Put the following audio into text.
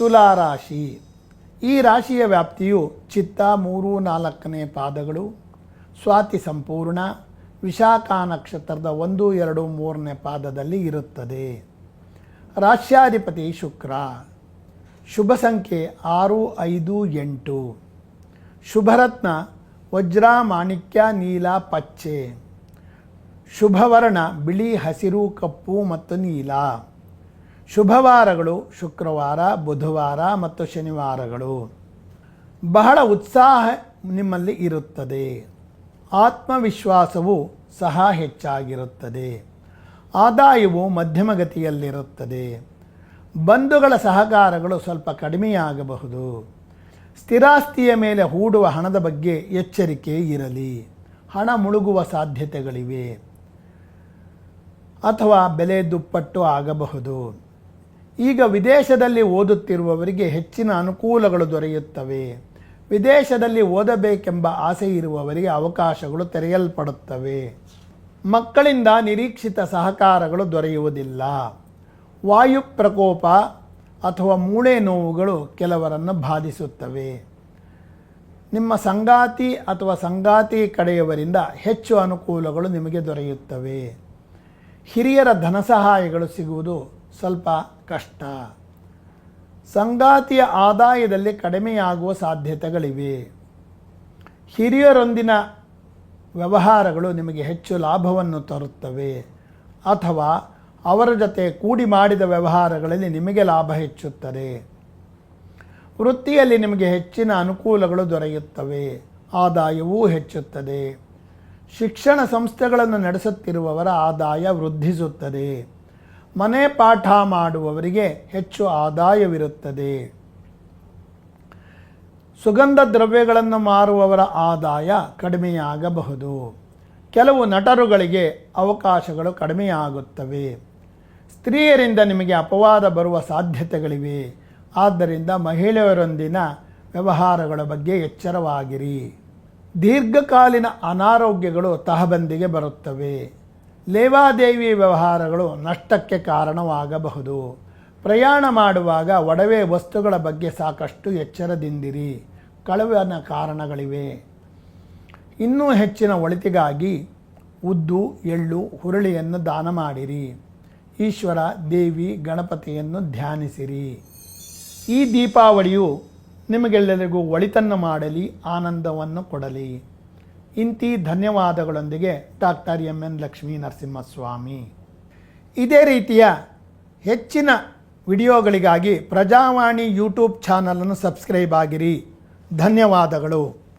ತುಲಾ ರಾಶಿ ಈ ರಾಶಿಯ ವ್ಯಾಪ್ತಿಯು ಚಿತ್ತ ಮೂರು ನಾಲ್ಕನೇ ಪಾದಗಳು, ಸ್ವಾತಿ ಸಂಪೂರ್ಣ, ವಿಶಾಖಾ ನಕ್ಷತ್ರದ ಒಂದು, ಎರಡು, ಮೂರನೇ ಪಾದದಲ್ಲಿ ಇರುತ್ತದೆ. ರಾಶ್ಯಾಧಿಪತಿ ಶುಕ್ರ. ಶುಭ ಸಂಖ್ಯೆ ಆರು, ಐದು, ಎಂಟು. ಶುಭರತ್ನ, ವಜ್ರ, ಮಾಣಿಕ್ಯ, ನೀಲ, ಪಚ್ಚೆ. ಶುಭವರ್ಣ, ಬಿಳಿ, ಹಸಿರು, ಕಪ್ಪು ಮತ್ತು ನೀಲ. ಶುಭವಾರಗಳು, ಶುಕ್ರವಾರ, ಬುಧವಾರ ಮತ್ತು ಶನಿವಾರಗಳು. ಬಹಳ ಉತ್ಸಾಹ ನಿಮ್ಮಲ್ಲಿ ಇರುತ್ತದೆ. ಆತ್ಮವಿಶ್ವಾಸವು ಸಹ ಹೆಚ್ಚಾಗಿರುತ್ತದೆ. ಆದಾಯವು ಮಧ್ಯಮಗತಿಯಲ್ಲಿರುತ್ತದೆ. ಬಂಧುಗಳ ಸಹಕಾರಗಳು ಸ್ವಲ್ಪ ಕಡಿಮೆಯಾಗಬಹುದು. ಸ್ಥಿರಾಸ್ತಿಯ ಮೇಲೆ ಹೂಡುವ ಹಣದ ಬಗ್ಗೆ ಎಚ್ಚರಿಕೆ ಇರಲಿ. ಹಣ ಮುಳುಗುವ ಸಾಧ್ಯತೆಗಳಿವೆ. ಅಥವಾ ಬೆಲೆ ದುಪ್ಪಟ್ಟು ಆಗಬಹುದು. ಈಗ ವಿದೇಶದಲ್ಲಿ ಓದುತ್ತಿರುವವರಿಗೆ ಹೆಚ್ಚಿನ ಅನುಕೂಲಗಳು ದೊರೆಯುತ್ತವೆ. ವಿದೇಶದಲ್ಲಿ ಓದಬೇಕೆಂಬ ಆಸೆ ಇರುವವರಿಗೆ ಅವಕಾಶಗಳು ತೆರೆಯಲ್ಪಡುತ್ತವೆ. ಮಕ್ಕಳಿಂದ ನಿರೀಕ್ಷಿತ ಸಹಕಾರಗಳು ದೊರೆಯುವುದಿಲ್ಲ. ವಾಯು ಪ್ರಕೋಪ ಅಥವಾ ಮೂಳೆ ನೋವುಗಳು ಕೆಲವರನ್ನು ಬಾಧಿಸುತ್ತವೆ. ನಿಮ್ಮ ಸಂಗಾತಿ ಅಥವಾ ಸಂಗಾತಿ ಕಡೆಯವರಿಂದ ಹೆಚ್ಚು ಅನುಕೂಲಗಳು ನಿಮಗೆ ದೊರೆಯುತ್ತವೆ. ಹಿರಿಯರ ಧನ ಸಹಾಯಗಳು ಸಿಗುವುದು ಸ್ವಲ್ಪ ಕಷ್ಟ. ಸಂಗಾತಿಯ ಆದಾಯದಲ್ಲಿ ಕಡಿಮೆಯಾಗುವ ಸಾಧ್ಯತೆಗಳಿವೆ. ಹಿರಿಯರೊಂದಿನ ವ್ಯವಹಾರಗಳು ನಿಮಗೆ ಹೆಚ್ಚು ಲಾಭವನ್ನು ತರುತ್ತವೆ. ಅಥವಾ ಅವರ ಜೊತೆ ಕೂಡಿ ಮಾಡಿದ ವ್ಯವಹಾರಗಳಲ್ಲಿ ನಿಮಗೆ ಲಾಭ ಹೆಚ್ಚುತ್ತದೆ. ವೃತ್ತಿಯಲ್ಲಿ ನಿಮಗೆ ಹೆಚ್ಚಿನ ಅನುಕೂಲಗಳು ದೊರೆಯುತ್ತವೆ. ಆದಾಯವೂ ಹೆಚ್ಚುತ್ತದೆ. ಶಿಕ್ಷಣ ಸಂಸ್ಥೆಗಳನ್ನು ನಡೆಸುತ್ತಿರುವವರ ಆದಾಯ ವೃದ್ಧಿಸುತ್ತದೆ. ಮನೆ ಪಾಠ ಮಾಡುವವರಿಗೆ ಹೆಚ್ಚು ಆದಾಯವಿರುತ್ತದೆ. ಸುಗಂಧ ದ್ರವ್ಯಗಳನ್ನು ಮಾರುವವರ ಆದಾಯ ಕಡಿಮೆಯಾಗಬಹುದು. ಕೆಲವು ನಟರುಗಳಿಗೆ ಅವಕಾಶಗಳು ಕಡಿಮೆಯಾಗುತ್ತವೆ. ಸ್ತ್ರೀಯರಿಂದ ನಿಮಗೆ ಅಪವಾದ ಬರುವ ಸಾಧ್ಯತೆಗಳಿವೆ. ಆದ್ದರಿಂದ ಮಹಿಳೆಯರೊಂದಿನ ವ್ಯವಹಾರಗಳ ಬಗ್ಗೆ ಎಚ್ಚರವಾಗಿರಿ. ದೀರ್ಘಕಾಲೀನ ಅನಾರೋಗ್ಯಗಳು ತಹಬಂದಿಗೆ ಬರುತ್ತವೆ. ಲೇವಾದೇವಿ ವ್ಯವಹಾರಗಳು ನಷ್ಟಕ್ಕೆ ಕಾರಣವಾಗಬಹುದು. ಪ್ರಯಾಣ ಮಾಡುವಾಗ ಒಡವೆ ವಸ್ತುಗಳ ಬಗ್ಗೆ ಸಾಕಷ್ಟು ಎಚ್ಚರದಿಂದಿರಿ. ಕಳವಿನ ಕಾರಣಗಳಿವೆ. ಇನ್ನೂ ಹೆಚ್ಚಿನ ಒಳಿತಿಗಾಗಿ ಉದ್ದು, ಎಳ್ಳು, ಹುರುಳಿಯನ್ನು ದಾನ ಮಾಡಿರಿ. ಈಶ್ವರ, ದೇವಿ, ಗಣಪತಿಯನ್ನು ಧ್ಯಾನಿಸಿರಿ. ಈ ದೀಪಾವಳಿಯು ನಿಮಗೆಲ್ಲರಿಗೂ ಒಳಿತನ್ನು ಮಾಡಲಿ, ಆನಂದವನ್ನು ಕೊಡಲಿ. ಇಂತಿ ಧನ್ಯವಾದಗಳೊಂದಿಗೆ doctor M N Lakshmi Narasimhaswamy. ಇದೇ ರೀತಿಯ ಹೆಚ್ಚಿನ ವಿಡಿಯೋಗಳಿಗಾಗಿ ಪ್ರಜಾವಾಣಿ ಯೂಟ್ಯೂಬ್ ಚಾನಲನ್ನು ಸಬ್ಸ್ಕ್ರೈಬ್ ಆಗಿರಿ. ಧನ್ಯವಾದಗಳು.